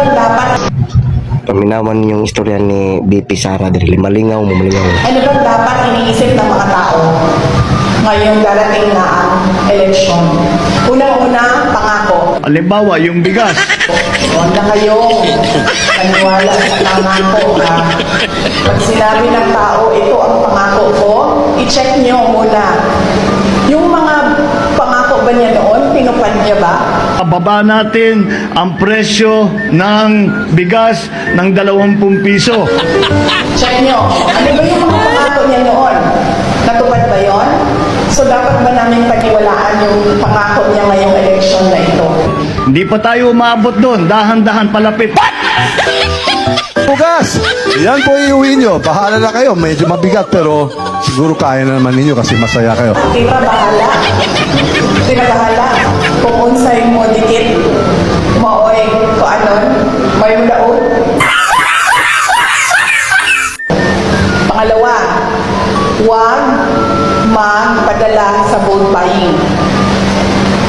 bang dapat, Paminawan yung istorya ni BP Sara diri malingaw mo malingaw. ano bang dapat iniisip ng mga tao ngayong darating na ang eleksyon? Unang-una, pangako. Halimbawa, yung bigas. Huwag na kayong maniwala sa pangako ha. Pag sinabi ng tao, ito ang pangako ko, i-check nyo muna. Yung mga pangako ba niya noon, tinupad niya ba? Baba natin ang presyo ng bigas ng 20 piso. Check nyo. Ano ba yung mga pangako niya noon? Natupad ba yon? So dapat ba namin paniwalaan yung pangako niya ngayong eleksyon na ito? Hindi pa tayo umabot doon. Dahan-dahan palapit. Bugas! Yan po iuwi nyo. Bahala na kayo. Medyo mabigat pero siguro kaya na naman ninyo kasi masaya kayo. Tira bahala. Tira bahala. Kung unsay mo dikit, maoy, ko anon, may mulaot. Pangalawa, huwag magpadala sa vote buying.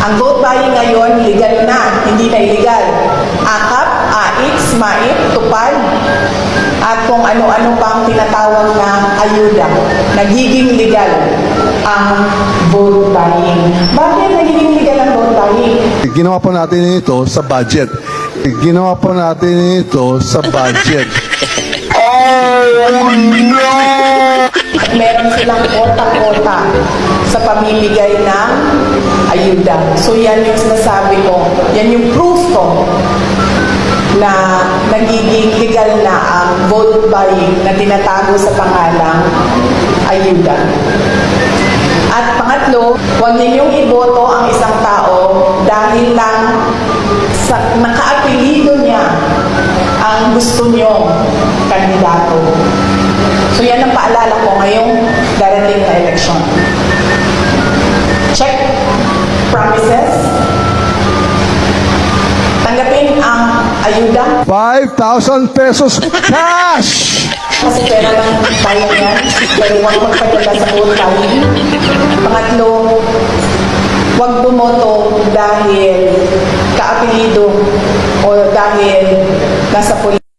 Ang vote buying ngayon, legal na, hindi na illegal. Akap, AX, MAIP, tupad, at kung ano-ano pang tinatawag na ayuda. Nagiging legal ang vote buying. Bakit nagiging legal ang vote buying? Ginawa po natin ito sa budget. Ginawa po natin ito sa budget. Meron silang kota-kota sa pamimigay ng ayuda. So yan yung sinasabi ko, yan yung proof ko na nagiging legal na ang vote buying na tinatago sa pangalang ayuda. At pangatlo, huwag ninyong iboto ang isang tao dahil lang sa nakaapelido niya ang gusto niyong kandidato. So yan ang paalala ko ngayong darating na eleksyon. Check promises. Tanggapin ang ayuda. 5,000 pesos cash! Kasi pera lang tayo yan. Pero huwag magpadala sa utang. Pangatlo, huwag dumot dahil kaapelido o dahil nasa pulis.